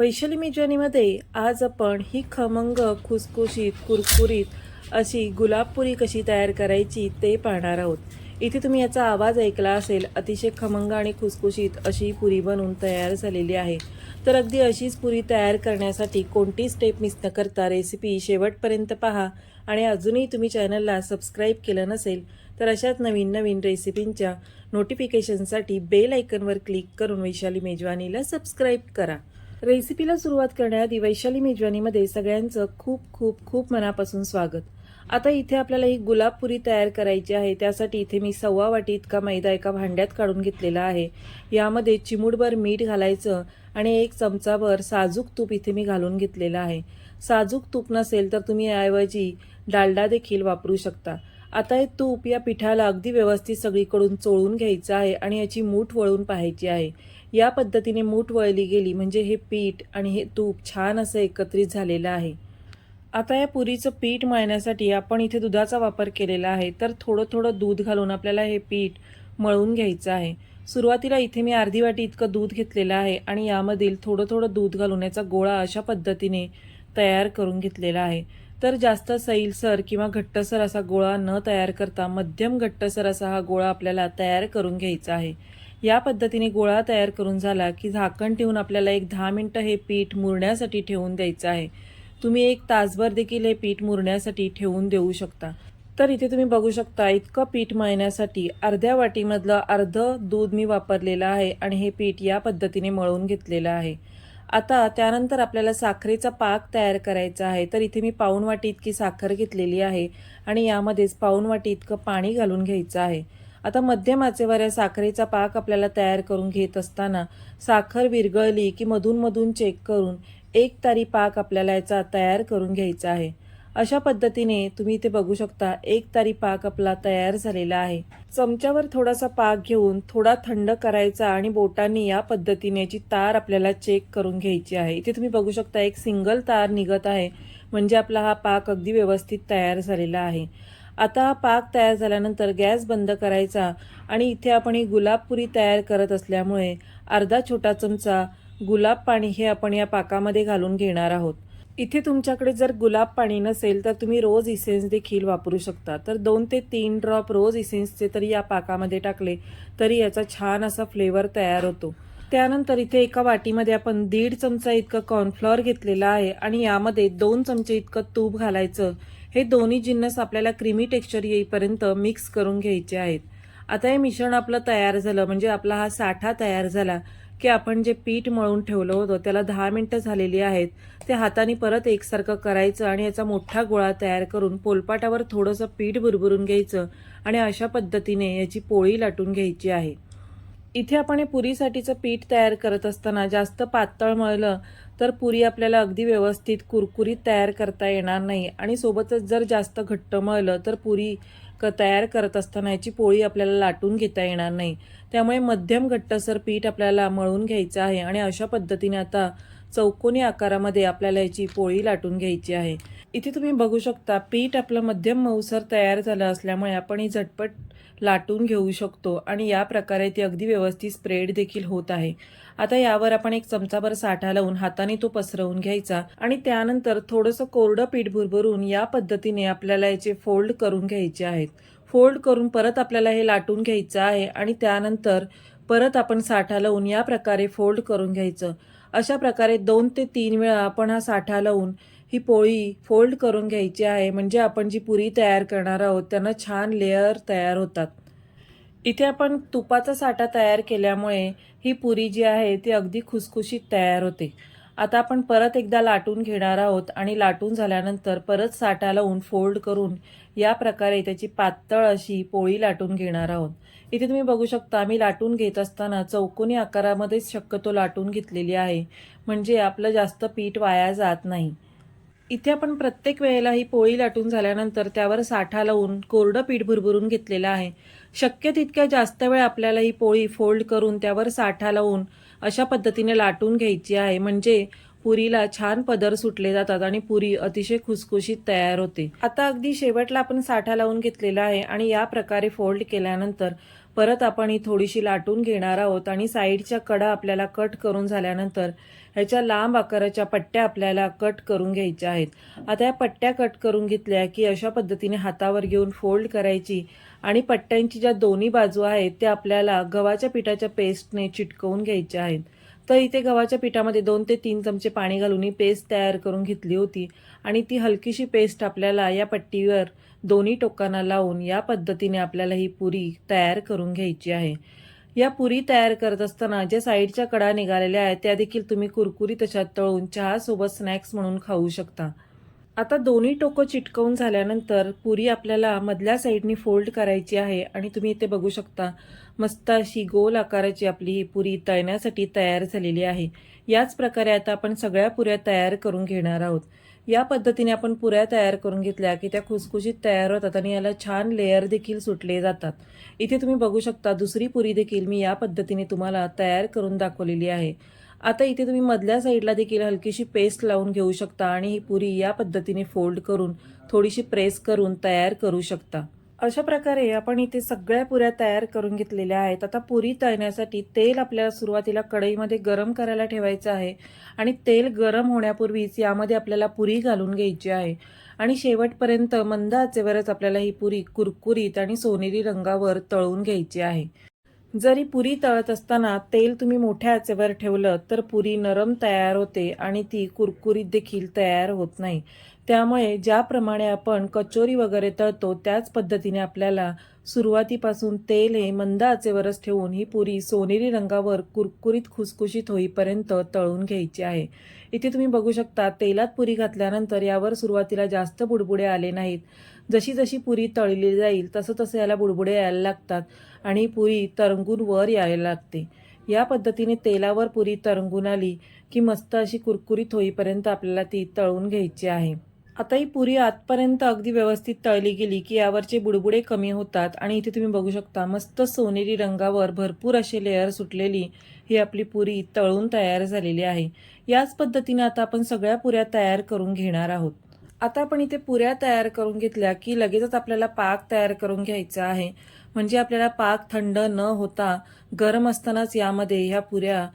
वैशाली मेजवानीमध्ये आज आपण ही खमंग खुसखुशीत कुरकुरीत अशी गुलाबपुरी कशी तयार करायची ते पाहणार आहोत. इथे तुम्ही याचा आवाज ऐकला असेल अतिशय खमंग आणि खुसखुशीत अशी पुरी बनवून तयार झालेली आहे. तर अगदी अशीच पुरी तयार करण्यासाठी कोणती स्टेप मिस न करता रेसिपी शेवटपर्यंत पहा. आणि अजूनही तुम्ही चॅनलला सबस्क्राईब केलं नसेल तर अशाच नवीन नवीन रेसिपींच्या नोटिफिकेशनसाठी बेल आयकनवर क्लिक करून वैशाली मेजवानीला सबस्क्राईब करा. रेसिपीला सुरुवात करण्याआधी वैशाली मेजवानीमध्ये सगळ्यांचं खूप खूप खूप मनापासून स्वागत. आता इथे आपल्याला ही गुलाबपुरी तयार करायची आहे. त्यासाठी इथे मी सव्वा वाटी इतका मैदा एका भांड्यात काढून घेतलेला आहे. यामध्ये चिमूटभर मीठ घालायचं आणि एक चमचाभर साजूक तूप इथे मी घालून घेतलेलं आहे. साजूक तूप नसेल तर तुम्ही याऐवजी डालडा देखील वापरू शकता. आता हे तूप या पिठाला अगदी व्यवस्थित सगळीकडून चोळून घ्यायचं आहे आणि याची मूठ वळून पाहायची आहे. या पद्धतीने मूठ वळली गेली म्हणजे हे पीठ आणि हे तूप छान असं एकत्रित झालेलं आहे. आता या पुरीचं पीठ मळण्यासाठी आपण इथे दुधाचा वापर केलेला आहे. तर थोडं थोडं दूध घालून आपल्याला हे पीठ मळून घ्यायचं आहे. सुरुवातीला इथे मी अर्धी वाटी इतकं दूध घेतलेलं आहे आणि यामधील थोडं थोडं दूध घालून याचा गोळा अशा पद्धतीने तयार करून घेतलेला आहे. तर जास्त सैलसर किंवा घट्टसर असा गोळा न तयार करता मध्यम घट्टसर असा हा गोळा आपल्याला तयार करून घ्यायचा आहे. या पद्धतीने गोळा तयार करून झाला की झाकण ठेवून आपल्याला एक दहा मिनटं हे पीठ मुरण्यासाठी ठेवून द्यायचं आहे. तुम्ही एक तासभर देखील हे पीठ मुरण्यासाठी ठेवून देऊ शकता. तर इथे तुम्ही बघू शकता इतकं पीठ मळण्यासाठी अर्ध्या वाटीमधलं अर्ध दूध मी वापरलेलं आहे आणि हे पीठ या पद्धतीने मळून घेतलेलं आहे. आता त्यानंतर आपल्याला साखरेचा पाक तयार करायचा आहे. तर इथे मी पाऊण वाटी इतकी साखर घेतलेली आहे आणि यामध्येच पाऊण वाटी इतकं पाणी घालून घ्यायचं आहे. आता मध्यम आचेवर या साखरेचा पाक आपल्याला तयार करून घेत असताना साखर विरघळली की मधून मधून चेक करून एक तारी पाक आपल्याला याचा तयार करून घ्यायचा आहे. अशा पद्धतीने तुम्ही इथे बघू शकता एक तारी पाक आपला तयार झालेला आहे. चमच्यावर थोडासा पाक घेऊन थोडा थंड करायचा आणि बोटांनी या पद्धतीने याची तार आपल्याला चेक करून घ्यायची आहे. इथे तुम्ही बघू शकता एक सिंगल तार निघत आहे. म्हणजे आपला हा पाक अगदी व्यवस्थित तयार झालेला आहे. आता हा पाक तयार झाल्यानंतर गॅस बंद करायचा आणि इथे आपण ही गुलाबपुरी तयार करत असल्यामुळे अर्धा छोटा चमचा गुलाब पाणी हे आपण या पाकामध्ये घालून घेणार आहोत. इथे तुमच्याकडे जर गुलाब पाणी नसेल तर तुम्ही रोज इसेन्स देखील वापरू शकता. तर दोन ते तीन ड्रॉप रोज इसेन्सचे तरी या पाकामध्ये टाकले तरी याचा छान असा फ्लेवर तयार होतो. त्यानंतर इथे एका वाटीमध्ये आपण दीड चमचा इतकं कॉर्नफ्लॉवर घेतलेला आहे आणि यामध्ये दोन चमचे इतकं तूप घालायचं. हे दोन्ही जिन्नस आपल्याला क्रीमी टेक्स्चर येईपर्यंत मिक्स करून घ्यायचे आहेत. आता हे मिश्रण आपलं तयार झालं म्हणजे आपला हा साठा तयार झाला. की आपण जे पीठ मळून ठेवलं होतं त्याला दहा मिनटं झालेली आहेत ते हाताने परत एकसारखं करायचं आणि याचा मोठा गोळा तयार करून पोलपाटावर थोडंसं पीठ भुरभुरून घ्यायचं आणि अशा पद्धतीने याची पोळी लाटून घ्यायची आहे. इथे आपण हे पुरीसाठीचं पीठ तयार करत असताना जास्त पातळ मळलं तर पुरी आपल्याला अगदी व्यवस्थित कुरकुरीत तयार करता येणार नाही आणि सोबतच जर जास्त घट्ट मळलं तर पुरी क तयार करत असताना याची पोळी आपल्याला लाटून घेता येणार नाही. त्यामुळे मध्यम घट्टसर पीठ आपल्याला मळून घ्यायचं आहे आणि अशा पद्धतीने आता चौकोनी आकारामध्ये आपल्याला याची पोळी लाटून घ्यायची आहे. इथे तुम्ही बघू शकता पीठ आपलं मध्यम मऊसर तयार झालं असल्यामुळे आपण ही झटपट लाटून घेऊ शकतो आणि या प्रकारे ती अगदी व्यवस्थित स्प्रेड देखील होत आहे. आता यावर आपण एक चमचाभर साठा लावून हाताने तो पसरवून घ्यायचा आणि त्यानंतर थोडंसं कोरडं पीठ भुरभरून या पद्धतीने आपल्याला याचे फोल्ड करून घ्यायचे आहेत. फोल्ड करून परत आपल्याला हे लाटून घ्यायचं आहे आणि त्यानंतर परत आपण साठा लावून या प्रकारे फोल्ड करून घ्यायचं. अशा प्रकारे दोन ते तीन वेळा आपण हा साठा लावून ही पोळी फोल्ड करून घ्यायची आहे. म्हणजे आपण जी पुरी तयार करणार आहोत त्यांना छान लेअर तयार होतात. इथे आपण तुपाचा साठा तयार केल्यामुळे ही पुरी जी आहे ती अगदी खुसखुशीत तयार होते. आता आपण परत एकदा लाटून घेणार आहोत आणि लाटून झाल्यानंतर परत साठा लावून फोल्ड करून या प्रकारे त्याची पातळ अशी पोळी लाटून घेणार आहोत. इथे तुम्ही बघू शकता मी लाटून घेत असताना चौकोनी आकारामध्येच शक्यतो लाटून घेतलेली आहे. म्हणजे आपलं जास्त पीठ वाया जात नाही. इथे आपण प्रत्येक वेळेला ही पोळी लाटून झाल्यानंतर त्यावर साठा लावून कोरडं पीठ भुरभुरून घेतलेलं आहे. शक्य तितक्या जास्त वेळ आपल्याला ही पोळी फोल्ड करून त्यावर साठा लावून अशा पद्धतीने लाटून घ्यायची आहे. म्हणजे पुरीला छान पदर सुटले जातात आणि पुरी अतिशय खुसखुशीत तयार होते. आता अगदी शेवटला आपण साठा लावून घेतलेला आहे आणि या प्रकारे फोल्ड केल्यानंतर परत आपण ही थोडीशी लाटून घेणार आहोत आणि साईडच्या कडा आपल्याला कट करून झाल्यानंतर ह्याच्या लांब आकाराच्या पट्ट्या आपल्याला कट करून घ्यायच्या आहेत. आता या पट्ट्या कट करून घेतल्या की अशा पद्धतीने हातावर घेऊन फोल्ड करायची आणि पट्ट्यांची ज्या दोन्ही बाजू आहेत त्या आपल्याला गव्हाच्या पिठाच्या पेस्टने चिटकवून घ्यायच्या आहेत. तर इथे गव्हाच्या पिठामध्ये दोन ते तीन चमचे पाणी घालून ही पेस्ट तयार करून घेतली होती. आणि ती हलकीशी पेस्ट आपल्याला या पट्टीवर दोन्ही टोकांना लावून या पद्धतीने आपल्याला ही पुरी तयार करून घ्यायची आहे. या पुरी तयार करत असताना ज्या साईडच्या कडा निघालेल्या आहेत त्या देखील तुम्ही कुरकुरीत अशा तळून चहासोबत स्नॅक्स म्हणून खाऊ शकता. आता दोन्ही टोकं चिटकवून झाल्यानंतर पुरी आपल्याला मधल्या साईडनी फोल्ड करायची आहे आणि तुम्ही इथे बघू शकता मस्त अशी गोल आकाराची आपली ही पुरी तळण्यासाठी तयार झालेली आहे. याच प्रकारे आता आपण सगळ्या पुऱ्या तयार करून घेणार आहोत. या पद्धतीने आपण पुऱ्या तयार करून घेतल्या की त्या खुसखुशीत तयार होतात आणि याला छान लेअर देखील सुटले जातात. इथे तुम्ही बघू शकता दुसरी पुरी देखील मी या पद्धतीने तुम्हाला तयार करून दाखवलेली आहे. आता इथे तुम्ही मधल्या साईडला देखील हलकीशी पेस्ट लावून घेऊ शकता आणि ही पुरी या पद्धतीने फोल्ड करून थोडीशी प्रेस करून तयार करू शकता. अशा प्रकारे आपण इथे सगळ्या पुऱ्या तयार करून घेतलेल्या आहेत. आता पुरी तळण्यासाठी तेल आपल्याला सुरुवातीला कढईमध्ये गरम करायला ठेवायचं आहे आणि तेल गरम होण्यापूर्वीच यामध्ये आपल्याला पुरी घालून घ्यायची आहे. आणि शेवटपर्यंत मंद आचेवरच आपल्याला ही पुरी कुरकुरीत आणि सोनेरी रंगावर तळून घ्यायची आहे. जरी पुरी तळत असताना तेल तुम्ही मोठ्या आचेवर ठेवलं तर पुरी नरम तयार होते आणि ती कुरकुरीत देखील तयार होत नाही. त्यामुळे ज्याप्रमाणे आपण कचोरी वगैरे तळतो त्याच पद्धतीने आपल्याला सुरुवातीपासून तेल हे मंद आचेवरच ठेवून ही पुरी सोनेरी रंगावर कुरकुरीत खुसखुशीत होईपर्यंत तळून घ्यायची आहे. इथे तुम्ही बघू शकता तेलात पुरी घातल्यानंतर यावर सुरुवातीला जास्त बुडबुडे आले नाहीत. जशी जशी पुरी तळली जाईल तसं तसं याला बुडबुडे यायला लागतात आणि पुरी तरंगून वर यायला लागते. या पद्धतीने तेलावर पुरी तरंगून आली की मस्त अशी कुरकुरीत होईपर्यंत आपल्याला ती तळून घ्यायची आहे. आता ही पुरी आतपर्यंत अगदी व्यवस्थित तळली गेली की यावरचे बुडबुडे कमी होतात आणि इथे तुम्ही बघू शकता मस्त सोनेरी रंगावर भरपूर असे लेअर सुटलेली ही आपली पुरी तळून तयार झालेली आहे. याच पद्धतीने आता आपण सगळ्या पुऱ्या तयार करून घेणार आहोत. आता आपण इथे पुऱ्या तयार करून घेतल्या की लगेचच आपल्याला पाक तयार करून घ्यायचा आहे. म्हणजे आपल्याला पाक थंड न होता गरम असतानाच यामध्ये ह्या पुऱ्या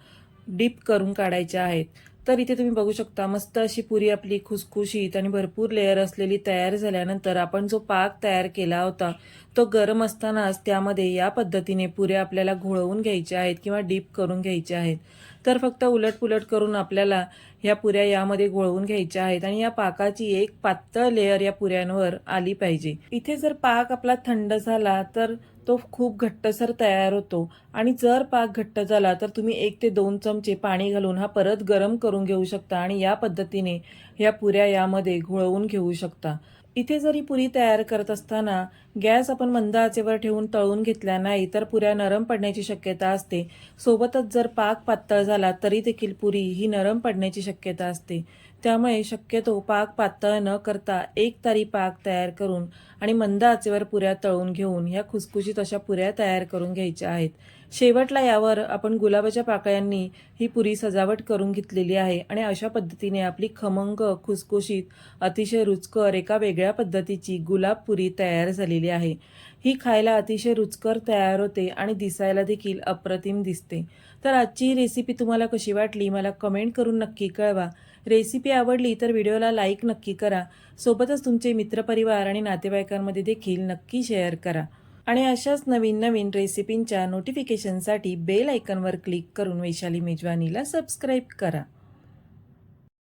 डीप करून काढायच्या आहेत. तर इथे तुम्ही बघू शकता मस्त अशी पुरी आपली खुसखुशीत आणि भरपूर लेअर असलेली तयार झाल्यानंतर आपण जो पाक तयार केला होता तो गरम असतानाच त्यामध्ये या पद्धतीने पुऱ्या आपल्याला घोळवून घ्यायच्या आहेत किंवा डीप करून घ्यायच्या आहेत. तर फक्त उलटपुलट करून आपल्याला ह्या पुऱ्या यामध्ये घोळवून घ्यायच्या आहेत आणि या पाकाची एक पातळ लेअर या पुऱ्यांवर आली पाहिजे. इथे जर पाक आपला थंड झाला तर तो खूप घट्टसर तयार होतो. आणि जर पाक घट्ट झाला तर तुम्ही एक ते दोन चमचे पाणी घालून हा परत गरम करून घेऊ शकता आणि या पद्धतीने ह्या पुऱ्या यामध्ये घोळवून घेऊ शकता. इथे जरी पुरी तयार करत असताना गॅस आपण मंद आचेवर ठेवून तळून घेतल्या नाही तर पुऱ्या नरम पडण्याची शक्यता असते. सोबतच जर पाक पातळ झाला तरी देखील पुरी ही नरम पडण्याची शक्यता असते. त्यामुळे शक्यतो पाक पातळ न करता एक तारी पाक तयार करून आणि मंद आचेवर पुऱ्या तळून घेऊन ह्या खुसखुशीत अशा पुऱ्या तयार करून घ्यायच्या आहेत. शेवटला यावर आपण गुलाबाच्या पाकळ्यांनी ही पुरी सजावट करून घेतलेली आहे आणि अशा पद्धतीने आपली खमंग खुसखुशीत अतिशय रुचकर एका वेगळ्या पद्धतीची गुलाब पुरी तयार झालेली आहे. ही खायला अतिशय रुचकर तयार होते आणि दिसायला देखील अप्रतिम दिसते. तर आजची ही रेसिपी तुम्हाला कशी वाटली? मला कमेंट करून नक्की कळवा. रेसिपी आवडली तर व्हिडिओला लाईक नक्की करा. सोबतच तुमचे मित्रपरिवार आणि नातेवाईकांमध्ये देखील नक्की शेअर करा. आणि अशाच नवीन नवीन रेसिपींच्या नोटिफिकेशनसाठी बेल आयकनवर क्लिक करून वैशाली मेजवानीला सबस्क्राईब करा.